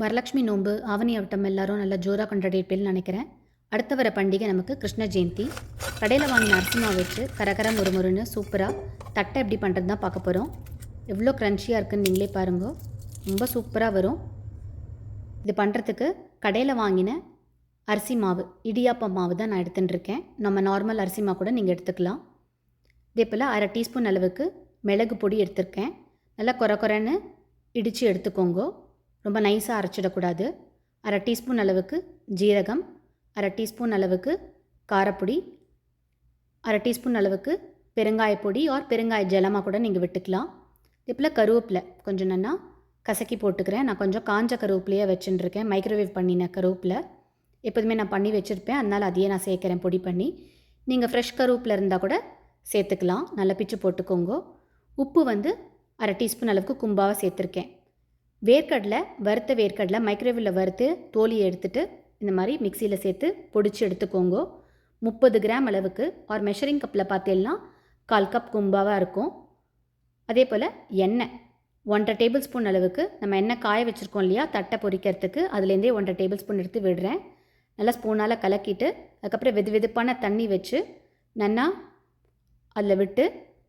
வரலட்சுமி நோன்பு ஆவணி ஆவட்டம் எல்லாரும் நல்லா ஜோராக கொண்டாடிருப்பேன்னு நினைக்கிறேன். அடுத்த வர பண்டிகை நமக்கு கிருஷ்ண ஜெயந்தி. கடையில் வாங்கின அரிசி வச்சு வச்சு ஒரு முருன்னு சூப்பராக தட்டை எப்படி பண்ணுறது தான் பார்க்க போகிறோம் எவ்வளோ க்ரன்ச்சியாக இருக்குன்னு நீங்களே பாருங்க. ரொம்ப சூப்பராக வரும். இது பண்ணுறதுக்கு கடையில் வாங்கின அரிசி மாவு இடியாப்பம் மாவு தான் நான் எடுத்துன்னு இருக்கேன். நம்ம நார்மல் அரிசி மாவு கூட நீங்கள் எடுத்துக்கலாம். இதே போல் அரை டீஸ்பூன் அளவுக்கு மிளகு பொடி எடுத்திருக்கேன். நல்லா கொர கொரன்னு இடித்து எடுத்துக்கோங்க. ரொம்ப நைஸாக அரைச்சிடக்கூடாது. அரை டீஸ்பூன் அளவுக்கு ஜீரகம் அரை டீஸ்பூன் அளவுக்கு காரப்பொடி அரை டீஸ்பூன் அளவுக்கு பெருங்காய பொடி ஆர் பெருங்காய ஜலமாக கூட நீங்கள் விட்டுக்கலாம். இதே கருவேப்பிலை கொஞ்சம் நன்னா கசக்கி போட்டுக்கிறேன். நான் கொஞ்சம் காஞ்ச கருவேப்பிலையே வச்சுட்டுருக்கேன் மைக்ரோவேவ் பண்ணின கருவேப்பிலை. எப்போதுமே நான் பண்ணி வச்சுருப்பேன். அதனால் அதையே நான் சேர்க்குறேன் பொடி பண்ணி. நீங்கள் ஃப்ரெஷ் கருவேப்பில் இருந்தால் கூட சேர்த்துக்கலாம். நல்லா பிச்சு போட்டுக்கோங்க. உப்பு வந்து அரை டீஸ்பூன் அளவுக்கு கும்பாவாக சேர்த்துருக்கேன். வேர்க்கடலை வறுத்த வேர்க்கடலை மைக்ரோவேவில் வறுத்து தோலியை எடுத்துட்டு இந்த மாதிரி மிக்சியில் சேர்த்து பொடிச்சு எடுத்துக்கோங்க. முப்பது கிராம் அளவுக்கு ஆர் மெஷரிங் கப்பில் பார்த்தீங்கன்னா கால் கப் கும்பாவாக இருக்கும். அதே போல் எண்ணெய் ஒன்றரை டேபிள் ஸ்பூன் அளவுக்கு நம்ம எண்ணெய் காய வச்சுருக்கோம் இல்லையா தட்டை பொரிக்கிறதுக்கு அதுலேருந்தே ஒன்றரை டேபிள் ஸ்பூன் எடுத்து விடுறேன். நல்லா ஸ்பூனால் கலக்கிட்டு அதுக்கப்புறம் வெது வெதுப்பான தண்ணி வச்சு நன்னா அதில் விட்டு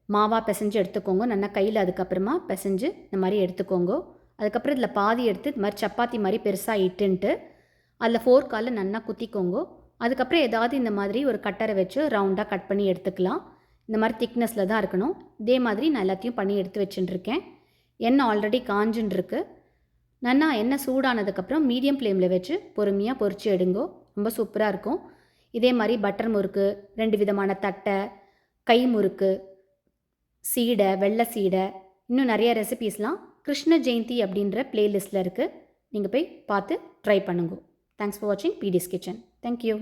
மாவாக பிசைஞ்சு எடுத்துக்கோங்க. நல்லா கையில் அதுக்கப்புறமா பிசைஞ்சு இந்த மாதிரி எடுத்துக்கோங்க. அதுக்கப்புறம் இதில் பாதி எடுத்து இது மாதிரி சப்பாத்தி மாதிரி பெருசாக இட்டுன்ட்டு அதில் ஃபோர்க்கால் நல்லா குத்திக்கோங்க. அதுக்கப்புறம் ஏதாவது இந்த மாதிரி ஒரு கட்டரை வச்சு ரவுண்டாக கட் பண்ணி எடுத்துக்கலாம். இந்த மாதிரி திக்னஸில் தான் இருக்கணும். இதே மாதிரி நான் எல்லாத்தையும் பண்ணி எடுத்து வச்சுட்டுருக்கேன். எண்ணெய் ஆல்ரெடி காஞ்சுன்னு இருக்கு எண்ணெய் சூடானதுக்கப்புறம் மீடியம் ஃப்ளேமில் வச்சு பொறுமையாக பொறிச்சு எடுங்கோ. ரொம்ப சூப்பராக இருக்கும். இதே மாதிரி பட்டர் முறுக்கு ரெண்டு விதமான தட்டை கை முறுக்கு சீடை வெள்ளை சீடை இன்னும் நிறைய ரெசிபீஸ்லாம் கிருஷ்ண ஜெயந்தி அப்படின்ற பிளேலிஸ்ட்டில் இருக்குது நீங்கள் போய் பார்த்து ட்ரை பண்ணுங்க. தேங்க்ஸ் ஃபார் வாட்சிங் பிடிஎஸ் கிச்சன் தேங்க்யூ